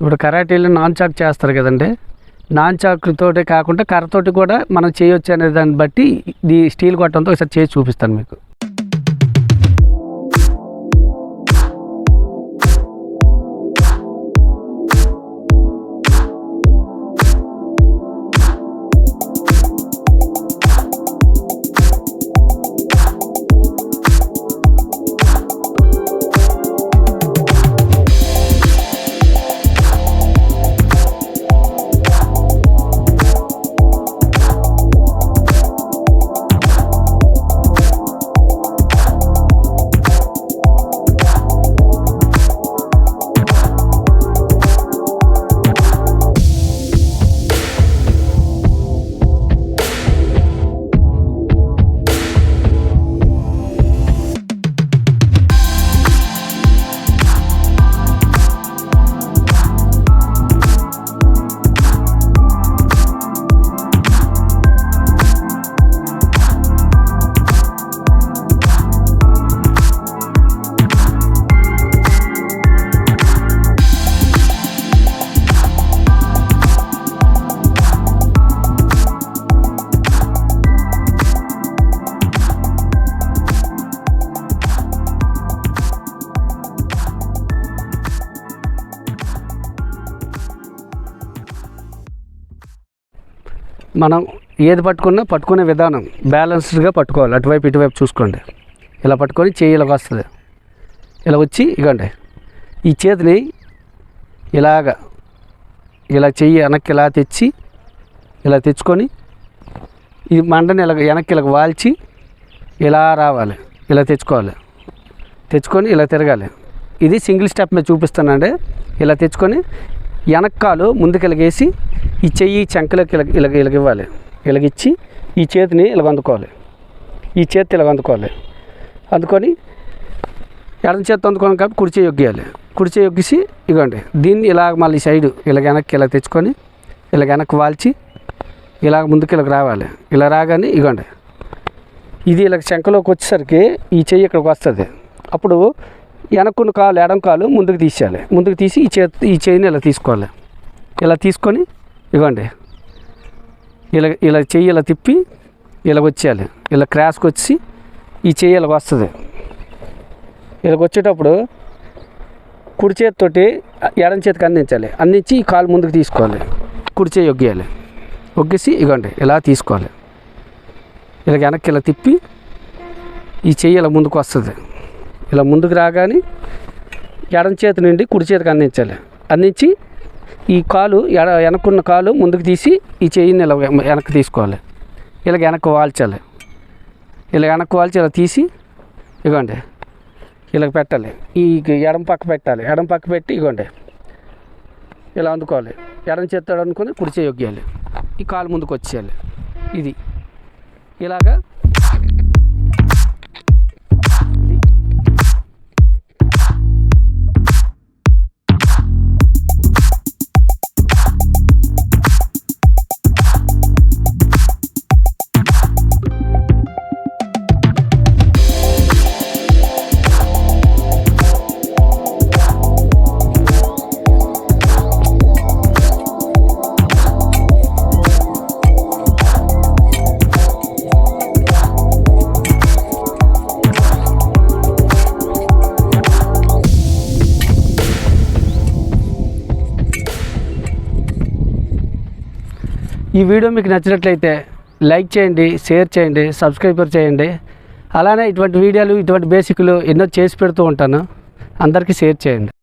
ఇప్పుడు కరాటీలో non chalk చేస్తారు కదండి. నాన్ చాకుతోటే కాకుండా కర్రతోటి కూడా మనం చేయొచ్చు అనే దాన్ని బట్టి ఈ స్టీల్ కొట్టంతో ఒకసారి చేసి చూపిస్తాను మీకు. మనం ఏది పట్టుకున్నా పట్టుకునే విధానం బ్యాలెన్స్డ్గా పట్టుకోవాలి. అటువైపు ఇటువైపు చూసుకోండి. ఇలా పట్టుకొని చేయి ఇలాగ వస్తుంది. ఇలా వచ్చి ఇగోండి. ఈ చేతిని ఇలాగ ఇలా చెయ్యి వెనక్కి ఇలా తెచ్చి ఇలా తెచ్చుకొని ఈ మండని ఇలా వెనక్కి ఇలా వాల్చి ఇలా రావాలి. ఇలా తెచ్చుకోవాలి. తెచ్చుకొని ఇలా తిరగాలి. ఇది సింగిల్ స్టెప్ మీద చూపిస్తానండి ఇలా తెచ్చుకొని వెనక్కాలు ఇలాగేసి ఈ చెయ్యి చెంకలోకి ఇలా ఇలాగ ఇలాగ ఇవ్వాలి ఇలాగిచ్చి ఈ చేతిని ఇలాగ అందుకోవాలి. ఈ చేతి ఇలాగ అందుకోవాలి. అందుకొని ఎడమ చేతి అందుకోవడం కాబట్టి కుడి చేయి కుడిచే కుడి చేయి ఇగోండి దీన్ని ఇలాగ మళ్ళీ సైడు ఇలాగ వెనక్కి ఇలా తెచ్చుకొని ఇలాగ వెనక్కి వాల్చి ఇలాగ ముందుకు ఇలాగ రావాలి. ఇలా రాగానే ఇగోండి ఇది ఇలా శంఖలోకి వచ్చేసరికి ఈ చెయ్యి ఇక్కడికి వస్తుంది. అప్పుడు వెనక్కున్న కాలు ఎడం కాలు ముందుకు తీసేయాలి. ముందుకు తీసి ఈ చేతి ఈ చేయిని ఇలా తీసుకోవాలి. ఇలా తీసుకొని ఇవ్వండి. ఇలా ఇలా చెయ్యి ఇలా తిప్పి ఇలా వచ్చేయాలి. ఇలా క్రాస్కి వచ్చి ఈ చెయ్యి ఇలా వస్తుంది. ఇలా వచ్చేటప్పుడు కుడి చేతితోటి ఎడం చేతికి అందించాలి. అందించి ఈ కాలు ముందుకు తీసుకోవాలి. కుడి చేయి ఒగ్గేయాలి. ఒగ్గేసి ఇవ్వండి ఇలా తీసుకోవాలి. ఇలా వెనక్కి ఇలా తిప్పి ఈ చెయ్యి ఇలా ముందుకు వస్తుంది. ఇలా ముందుకు రాగానే ఎడం చేతి నుండి కుడి చేతికి అందించాలి. అందించి ఈ కాలు ఎడ వెనక్కున్న కాలు ముందుకు తీసి ఈ చెయ్యిని ఇలా వెనక్కి తీసుకోవాలి. ఇలా వెనక్కి వాల్చాలి. ఇలా వెనక్కి వాల్చి ఇలా తీసి ఇగోండి. ఇలా పెట్టాలి. ఈ ఎడం పక్క పెట్టాలి. ఎడం పక్క పెట్టి ఇగోండి. ఇలా అందుకోవాలి. ఎడం చేస్తాడు అనుకుని కుడి చేయి ఈ కాలు ముందుకు వచ్చేయాలి. ఇది. ఇలాగా ఈ వీడియో మీకు నచ్చినట్లయితే లైక్ చేయండి షేర్ చేయండి సబ్స్క్రైబర్ చేయండి. అలానే ఇటువంటి వీడియోలు ఇటువంటి బేసిక్లు ఎన్నో చేసి పెడుతూ ఉంటాను. అందరికీ షేర్ చేయండి.